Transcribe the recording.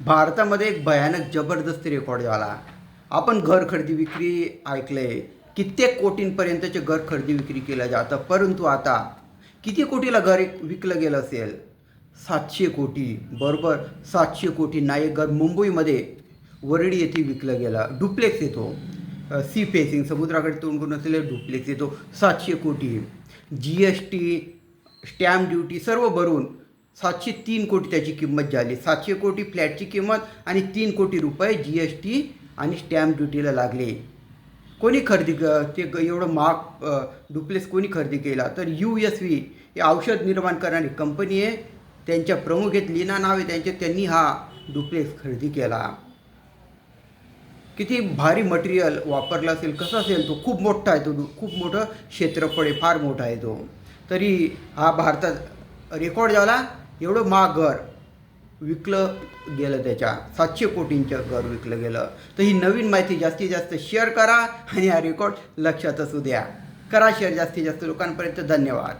भारतामध्ये एक भयानक जबरदस्ती रेकॉर्ड झाला. आपण घर खरेदी विक्री ऐकलंय कित्येक कोटींपर्यंतचे घर खरेदी विक्री केलं जातं परंतु आता किती कोटीला घर एक विकलं गेलं असेल? सातशे कोटी बरोबर? सातशे कोटी नाही घर मुंबईमध्ये वरळी येथे विकलं गेलं. डुप्लेक्स येतो. सी फेसिंग समुद्राकडे तोंड करून असलेले डुप्लेक्स येतो. सातशे कोटी. G S T stamp duty सर्व भरून सातशे तीन कोटी त्याची किंमत झाली. सातशे कोटी फ्लॅटची किंमत आणि तीन कोटी रुपये जी एस टी आणि स्टॅम्प ड्युटीला लागले. कोणी खरेदी क- ते एवढं महाग डुप्लेस कोणी खरेदी केला? तर यू एस व्ही हे औषध निर्माण करणारी कंपनी आहे. त्यांच्या प्रमुख आहेत लीना नाव. आहे त्यांचे त्यांनी हा डुप्लेस खरेदी केला. किती भारी मटेरियल वापरला असेल कसा असेल तो? खूप मोठा आहे तो खूप मोठं क्षेत्रफळ आहे फार मोठा आहे तो. तरी हा भारतात रेकॉर्ड झाला. एवढं महाग घर विकलं गेलं त्याच्या. सातशे कोटींचं घर विकलं गेलं. तर ही नवीन माहिती जास्तीत जास्त शेअर करा आणि हा रेकॉर्ड लक्षात असू द्या. करा शेअर जास्तीत जास्त लोकांपर्यंत. धन्यवाद.